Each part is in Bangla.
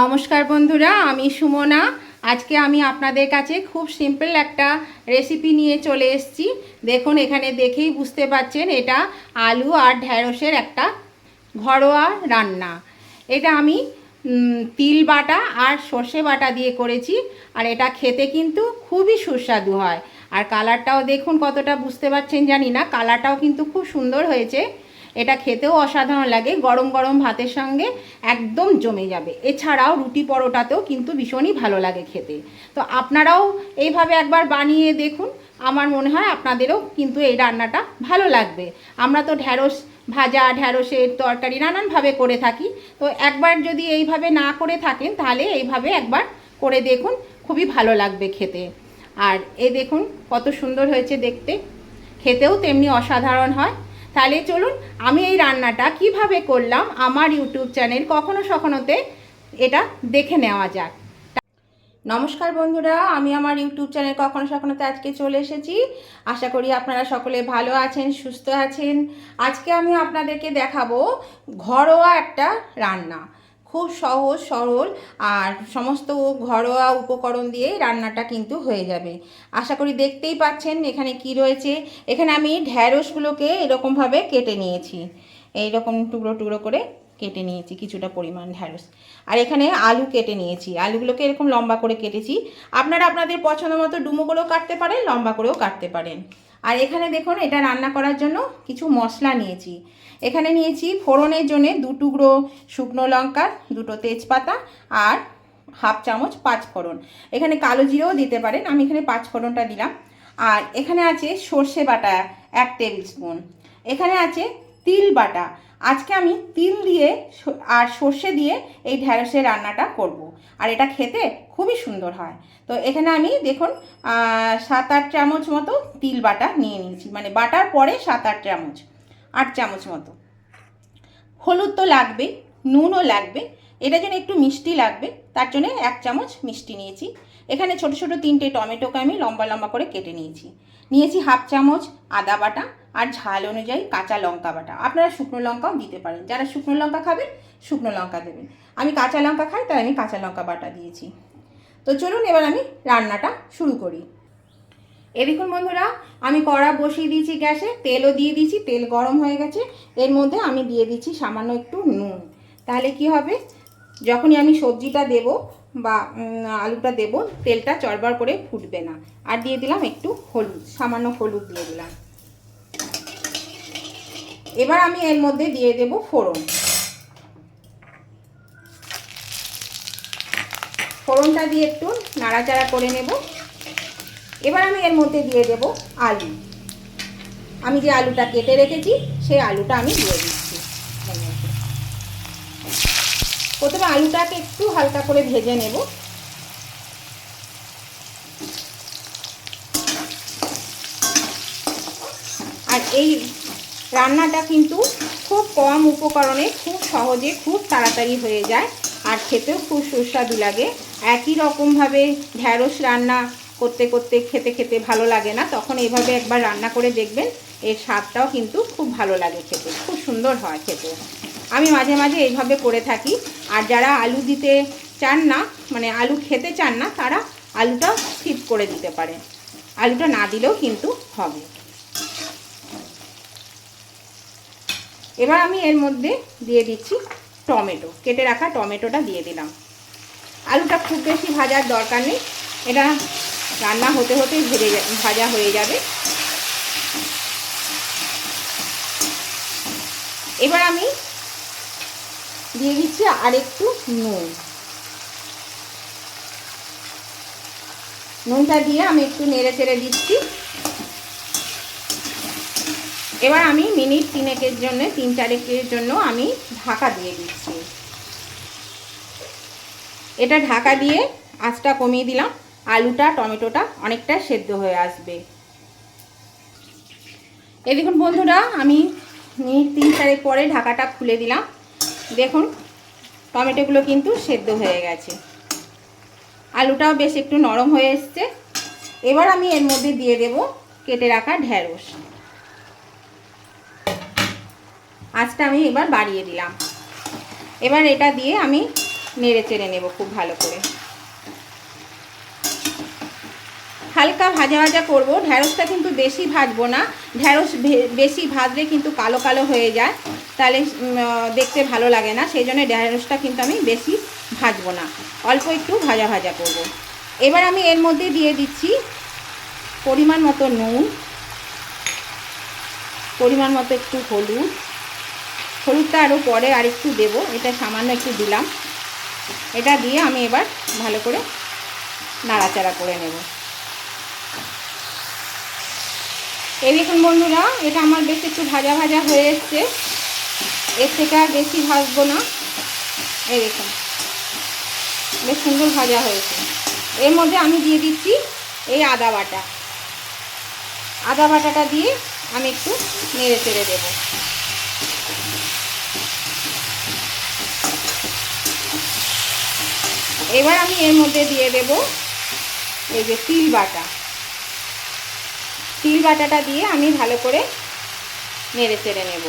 নমস্কার বন্ধুরা, আমি সুমনা। আজকে আমি আপনাদের কাছে খুব সিম্পল একটা রেসিপি নিয়ে চলে এসেছি। দেখুন, এখানে দেখেই বুঝতে পারছেন, এটা আলু আর ঢ্যাঁড়সের একটা ঘরোয়া রান্না। এটা আমি তিল বাটা আর সর্ষে বাটা দিয়ে করেছি। আর এটা খেতে কিন্তু খুবই সুস্বাদু হয়। আর কালারটাও দেখুন কতটা বুঝতে পারছেন জানি না। কালারটাও কিন্তু খুব সুন্দর হয়েছে। এটা খেতেও অসাধারণ লাগে, গরম গরম ভাতের সঙ্গে একদম জমে যাবে। এছাড়াও রুটি পরোটাতেও কিন্তু ভীষণই ভালো লাগে খেতে। তো আপনারাও এইভাবে একবার বানিয়ে দেখুন, আমার মনে হয় আপনাদেরও কিন্তু এই রান্নাটা ভালো লাগবে। আমরা তো ঢ্যাঁড়স ভাজা, ঢ্যাঁড়সের তরকারি নানানভাবে করে থাকি। তো একবার যদি এইভাবে না করে থাকেন, তাহলে এইভাবে একবার করে দেখুন, খুবই ভালো লাগবে খেতে। আর এ দেখুন, কত সুন্দর হয়েছে দেখতে। খেতেও তেমনি অসাধারণ হয়। তাহলে চলুন আমি এই রান্নাটা কীভাবে করলাম আমার ইউটিউব চ্যানেল কখনো সখনোতে এটা দেখে নেওয়া যাক। নমস্কার বন্ধুরা, আমি আমার ইউটিউব চ্যানেল কখনো সখনোতে আজকে চলে এসেছি। আশা করি আপনারা সকলে ভালো আছেন, সুস্থ আছেন। আজকে আমি আপনাদেরকে দেখাবো ঘরোয়া একটা রান্না। খুব সহজ, সরল আর সমস্ত ঘরোয়া উপকরণ দিয়ে রান্নাটা কিন্তু হয়ে যাবে। আশা করি দেখতেই পাচ্ছেন এখানে কি রয়েছে। এখানে আমি ঢ্যাঁড়সগুলোকে এরকমভাবে কেটে নিয়েছি। এইরকম টুকরো টুকরো করে কেটে নিয়েছি কিছুটা পরিমাণ ঢ্যাঁড়স আর এখানে আলু কেটে নিয়েছি। আলুগুলোকে এরকম লম্বা করে কেটেছি। আপনারা আপনাদের পছন্দ মতো ডুমো করেও কাটতে পারেন, লম্বা করেও কাটতে পারেন। আর এখানে দেখুন, এটা রান্না করার জন্য কিছু মশলা নিয়েছি। এখানে নিয়েছি ফোড়নের জন্য দু টুকরো শুকনো লঙ্কা, দুটো তেজপাতা আর হাফ চামচ পাঁচ ফোড়ন এখানে কালো জিরেও দিতে পারেন, আমি এখানে পাঁচ ফোড়নটা দিলাম। আর এখানে আছে সর্ষে বাটা এক টেবিল স্পুন। এখানে আছে তিল বাটা। আজকে আমি তিল দিয়ে আর সর্ষে দিয়ে এই ঢ্যাঁড়সের রান্নাটা করব। আর এটা খেতে খুবই সুন্দর হয়। তো এখানে আমি দেখুন সাত আট চামচ মতো তিল বাটা নিয়ে নিয়েছি। মানে বাটার পরে সাত আট চামচ আট চামচ মতো। হলুদ তো লাগবে নুনও লাগবে। এটা জন্য একটু মিষ্টি লাগবে, তার জন্য এক চামচ মিষ্টি নিয়েছি। এখানে ছোট ছোট তিনটে টমেটোকে আমি লম্বা লম্বা করে কেটে নিয়েছি। নিয়েছি হাফ চামচ আদা বাটা আর ঝাল অনুযায়ী কাঁচা লঙ্কা বাটা। আপনারা শুকনো লঙ্কাও দিতে পারেন। যারা শুকনো লঙ্কা খাবেন, শুকনো লঙ্কা দেবেন। আমি কাঁচা লঙ্কা খাই, তাই আমি কাঁচা লঙ্কা বাটা দিয়েছি। তো চলুন, এবার আমি রান্নাটা শুরু করি। এ দেখুন বন্ধুরা, আমি কড়া বসিয়ে দিয়েছি গ্যাসে, তেলও দিয়ে দিয়েছি, তেল গরম হয়ে গেছে। এর মধ্যে আমি দিয়ে দিচ্ছি সামান্য একটু নুন। তাহলে কি হবে? যখনই আমি সবজিটা দেব বা আলুটা দেব, তেলটা চড়বার করে ফুটবে না। আর দিয়ে দিলাম একটু হলুদ, সামান্য হলুদ দিয়ে দিলাম। এবার আমি এর মধ্যে দিয়ে দেব ফোড়ন। ফোড়নটা দিয়ে একটু নাড়াচাড়া করে নেব। এবার আমি এর মধ্যে দিয়ে দেব আলু। আমি যে আলুটা কেটে রেখেছি, সেই আলুটা আমি দিয়ে দিচ্ছি। প্রথমে আলুটাকে একটু হালকা করে ভেজে নেব আর এই রান্নাটা কিন্তু খুব কম উপকরণে, খুব সহজে, খুব তাড়াতাড়ি হয়ে যায় আর খেতেও খুব সুস্বাদু লাগে। একই রকমভাবে ঢ্যাঁড়স রান্না করতে করতে খেতে খেতে ভালো লাগে না, তখন এইভাবে একবার রান্না করে দেখবেন, এর স্বাদটাও কিন্তু খুব ভালো লাগে খেতে, খুব সুন্দর হয় খেতে। আমি মাঝে মাঝে এইভাবে করে থাকি, আর যারা আলু দিতে চান না মানে আলু খেতে চান না, তারা আলুটা স্কিপ করে দিতে পারেন আলুটা না দিলেও কিন্তু হবে। এবার আমি এর মধ্যে দিয়ে দিচ্ছি টমেটো। কেটে রাখা টমেটোটা দিয়ে দিলাম। আলুটা খুব বেশি ভাজার দরকার নেই। এটা রান্না হতে হতেই ভেজে ভাজা হয়ে যাবে। এবার আমি দিয়ে দিচ্ছি আর একটু নুন। নুনটা দিয়ে আমি একটু নেড়ে চেড়ে দিচ্ছি। এবার আমি মিনিট তিনেকের জন্য, তিন চারেকের জন্য আমি ঢাকা দিয়ে দিচ্ছি। এটা ঢাকা দিয়ে আঁচটা কমিয়ে দিলাম। আলুটা, টমেটোটা অনেকটা সেদ্ধ হয়ে আসবে। এই দেখুন বন্ধুরা, আমি মিনিট তিন চারেক পরে ঢাকাটা খুলে দিলাম। দেখুন, টমেটোগুলো কিন্তু সেদ্ধ হয়ে গেছে। আলুটাও বেশ একটু নরম হয়ে এসছে। এবার আমি এর মধ্যে দিয়ে দেব কেটে রাখা ঢ্যাঁড়স আঁচটা আমি এবার বাড়িয়ে দিলাম। এবার এটা দিয়ে আমি নেড়ে চেড়ে নেব খুব ভালো করে। হালকা ভাজা ভাজা করব। ঢ্যাঁড়সটা কিন্তু বেশি ভাজবো না। ঢ্যাঁড়স বেশি ভাজলে কিন্তু কালো কালো হয়ে যায়। তাহলে দেখতে ভালো লাগে না। সেই জন্য ঢ্যাঁড়সটা কিন্তু আমি বেশি ভাজবো না। অল্প একটু ভাজা ভাজা করব। এবার আমি এর মধ্যে দিয়ে দিচ্ছি পরিমাণ মতো নুন। পরিমাণ মতো একটু হলুদ। হলুদটা আরও পরে আর একটু দেবো। এটা সামান্য একটু দিলাম। এটা দিয়ে আমি এবার ভালো করে নাড়াচাড়া করে নেব। এই দেখুন বন্ধুরা, এটা আমার বেশ একটু ভাজা ভাজা হয়ে এসছে। এর থেকে আর বেশি ভাজবো না। এই দেখুন, বেশ সুন্দর ভাজা হয়েছে। এর মধ্যে আমি দিয়ে দিচ্ছি এই আদা বাটা। আদা বাটাটা দিয়ে আমি একটু নেড়ে চেড়ে দেবো। এবার আমি এর মধ্যে দিয়ে দেব এই যে তিল বাটা। তিল বাটাটা দিয়ে আমি ভালো করে নেড়ে চেড়ে নেব।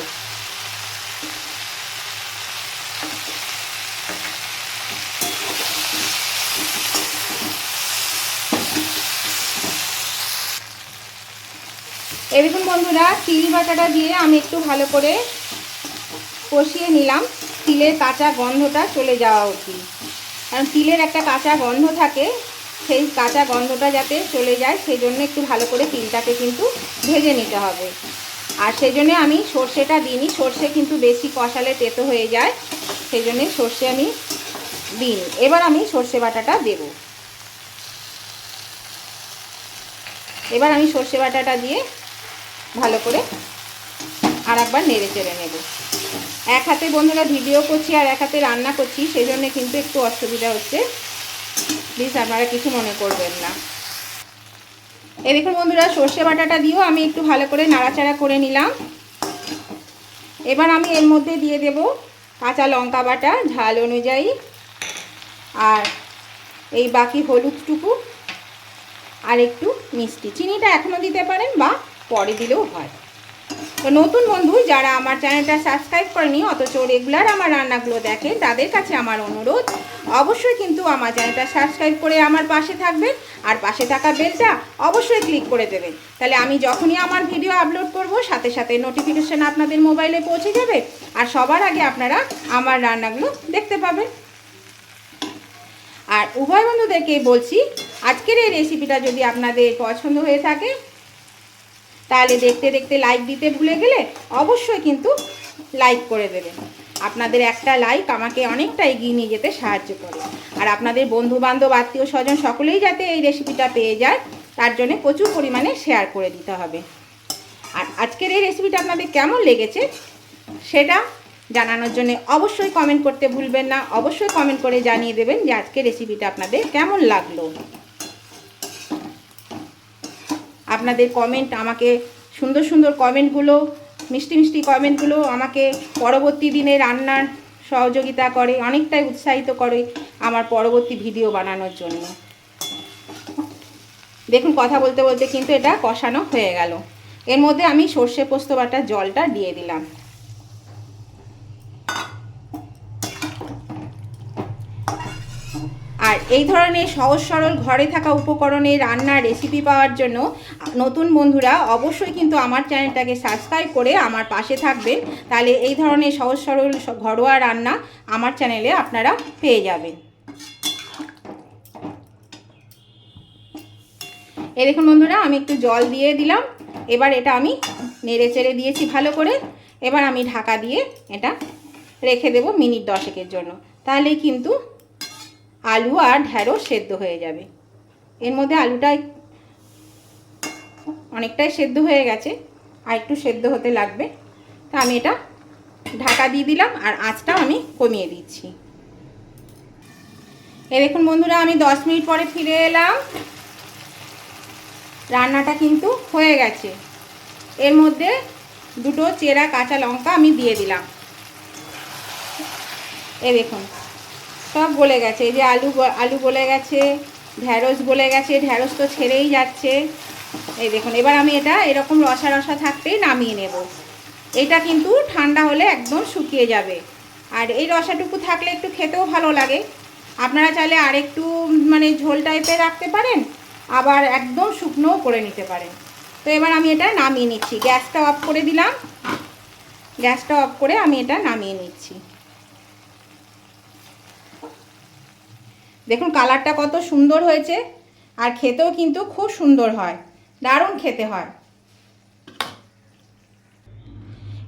এরকম বন্ধুরা, তিল বাটাটা দিয়ে আমি একটু ভালো করে কষিয়ে নিলাম। তিলের কাঁচা গন্ধটা চলে যাওয়া উচিত কারণ তিলের একটা কাঁচা গন্ধ থাকে, সেই কাঁচা গন্ধটা যাতে চলে যায় সেই জন্য একটু ভালো করে তিলটাকে কিন্তু ভেজে নিতে হবে। আর সেই জন্যে আমি সর্ষেটা দিইনি, সর্ষে কিন্তু বেশি কষালে তেতো হয়ে যায় সেই জন্যে সর্ষে আমি দিইনি। এবার আমি সর্ষে বাটাটা দেব। এবার আমি সর্ষে বাটাটা দিয়ে ভালো করে আর একবার নেড়ে চেড়ে নেব। এক হাতে বন্ধুরা ভিডিও করছি আর এক হাতে রান্না করছি সেই জন্য কিন্তু একটু অসুবিধা হচ্ছে। প্লিজ আপনারা কিছু মনে করবেন না। এ দেখুন বন্ধুরা, সর্ষে বাটাটা দিয়েও আমি একটু ভালো করে নাড়াচাড়া করে নিলাম। এবার আমি এর মধ্যে দিয়ে দেব কাঁচা লঙ্কা বাটা ঝাল অনুযায়ী। আর এই বাকি হলুদটুকু আর একটু মিষ্টি। চিনিটা এখনও দিতে পারেন বা পরে দিলেও হয়। তো নতুন বন্ধু যারা আমার চ্যানেলটা সাবস্ক্রাইব করেনি, অথচ রেগুলার আমার রান্নাগুলো দেখে, তাদের কাছে আমার অনুরোধ, অবশ্যই কিন্তু আমার চ্যানেলটা সাবস্ক্রাইব করে আমার পাশে থাকবেন। আর পাশে থাকা বেলটা অবশ্যই ক্লিক করে দেবেন। তাহলে আমি যখনই আমার ভিডিও আপলোড করব, সাথে সাথে নোটিফিকেশান আপনাদের মোবাইলে পৌঁছে যাবে। আর সবার আগে আপনারা আমার রান্নাগুলো দেখতে পাবেন। আর উভয় বন্ধুদেরকে বলছি, আজকের এই রেসিপিটা যদি আপনাদের পছন্দ হয়ে থাকে তাহলে দেখতে দেখতে লাইক দিতে ভুলে গেলে অবশ্যই কিন্তু লাইক করে দেবেন আপনাদের একটা লাইক আমাকে অনেকটা এগিয়ে নিয়ে যেতে সাহায্য করে। আর আপনাদের বন্ধু বান্ধব আত্মীয় স্বজন সকলেই যাতে এই রেসিপিটা পেয়ে যায়, তার জন্য প্রচুর পরিমাণে শেয়ার করে দিতে হবে। আর আজকের এই রেসিপিটা আপনাদের কেমন লেগেছে, সেটা জানানোর জন্য অবশ্যই কমেন্ট করতে ভুলবেন না। অবশ্যই কমেন্ট করে জানিয়ে দেবেন যে আজকের রেসিপিটা আপনাদের কেমন লাগল। আপনাদের কমেন্ট আমাকে সুন্দর সুন্দর কমেন্টগুলো মিষ্টি মিষ্টি কমেন্টগুলো আমাকে পরবর্তী দিনে রান্নার সহযোগিতা করে, অনেকটাই উৎসাহিত করে আমার পরবর্তী ভিডিও বানানোর জন্য। দেখুন, কথা বলতে বলতে কিন্তু এটা কষানো হয়ে গেল। এর মধ্যে আমি সর্ষে পোস্ত বাটার জলটা দিয়ে দিলাম। আর এই ধরনের সহজ সরল ঘরে থাকা উপকরণে রান্নার রেসিপি পাওয়ার জন্য নতুন বন্ধুরা অবশ্যই কিন্তু আমার চ্যানেলটাকে সাবস্ক্রাইব করে আমার পাশে থাকবেন। তাহলে এই ধরনের সহজ সরল ঘরোয়া রান্না আমার চ্যানেলে আপনারা পেয়ে যাবেন। এই দেখুন বন্ধুরা, আমি একটু জল দিয়ে দিলাম। এবার এটা আমি নেড়ে চেড়ে দিয়েছি ভালো করে। এবার আমি ঢাকা দিয়ে এটা রেখে দেব মিনিট দশেকের জন্য। তাহলেই কিন্তু আলু আর ঢ্যাঁড়স সেদ্ধ হয়ে যাবে। এর মধ্যে আলুটা অনেকটাই সেদ্ধ হয়ে গেছে, আর একটু সেদ্ধ হতে লাগবে। তা আমি এটা ঢাকা দিয়ে দিলাম, আর আঁচটাও আমি কমিয়ে দিচ্ছি। এ দেখুন বন্ধুরা, আমি দশ মিনিট পরে ফিরে এলাম। রান্নাটা কিন্তু হয়ে গেছে। এর মধ্যে দুটো চেরা কাঁচা লঙ্কা আমি দিয়ে দিলাম। এ দেখুন সব গলে গেছে। এই যে আলু আলু গলে গেছে, ঢ্যাঁড়স গলে গেছে, ঢ্যাঁড়স তো ছেড়েই যাচ্ছে। এই দেখুন, এবার আমি এটা এরকম রসা রসা থাকতেই নামিয়ে নেব। এটা কিন্তু ঠান্ডা হলে একদম শুকিয়ে যাবে। আর এই রসাটুকু থাকলে একটু খেতেও ভালো লাগে। আপনারা চাইলে আরেকটু মানে ঝোল টাইপের রাখতে পারেন, আবার একদম শুকনোও করে নিতে পারেন। তো এবার আমি এটা নামিয়ে নিচ্ছি। গ্যাসটা অফ করে দিলাম। গ্যাসটা অফ করে আমি এটা নামিয়ে নিচ্ছি। দেখুন কালারটা কত সুন্দর হয়েছে আর খেতেও কিন্তু খুব সুন্দর হয়, দারুণ খেতে হয়।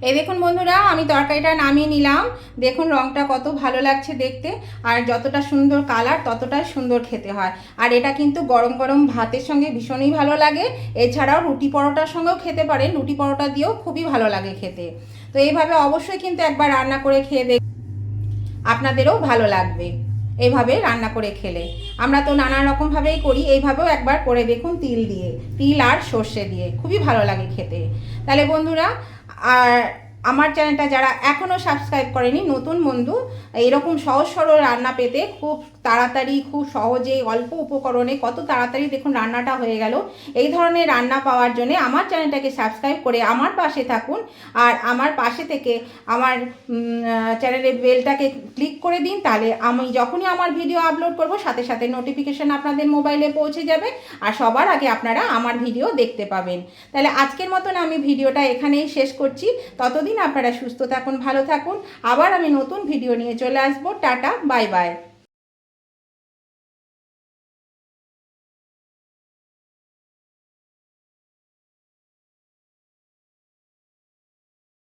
এই দেখুন বন্ধুরা, আমি তরকারিটা নামিয়ে নিলাম। দেখুন রংটা কত ভালো লাগছে দেখতে, আর যতটা সুন্দর কালার ততটাই সুন্দর খেতে হয়। আর এটা কিন্তু গরম গরম ভাতের সঙ্গে ভীষণই ভালো লাগে। এছাড়াও রুটি পরোটার সঙ্গেও খেতে পারেন, রুটি পরোটা দিয়েও খুবই ভালো লাগে খেতে। তো এইভাবে অবশ্যই কিন্তু একবার রান্না করে খেয়ে দেখ আপনাদেরও ভালো লাগবে। এইভাবে রান্না করে খেলে। আমরা তো নানা রকমভাবেই করি, এইভাবেও একবার করে দেখুন তিল দিয়ে, তিল আর সর্ষে দিয়ে। খুবই ভালো লাগে খেতে। তাহলে বন্ধুরা, আর আমার চ্যানেলটা যারা এখনও সাবস্ক্রাইব করেনি, নতুন বন্ধু এরকম সহজ সরল রান্না পেতে খুব তাড়াতাড়ি, খুব সহজে, অল্প উপকরণে কত তাড়াতাড়ি দেখুন রান্নাটা হয়ে গেল। এই ধরনের রান্না পাওয়ার জন্য আমার চ্যানেলটাকে সাবস্ক্রাইব করে আমার পাশে থাকুন। আর আমার পাশে থেকে আমার চ্যানেলের বেলটাকে ক্লিক করে দিন, তাহলে আমি যখনই আমার ভিডিও আপলোড করব, সাথে সাথে নোটিফিকেশান আপনাদের মোবাইলে পৌঁছে যাবে। আর সবার আগে আপনারা আমার ভিডিও দেখতে পাবেন। তাহলে আজকের মতন আমি ভিডিওটা এখানেই শেষ করছি। ততদিন আপনারা সুস্থ থাকুন, ভালো থাকুন। আবার আমি নতুন ভিডিও নিয়ে চলে আসব। Tata bye bye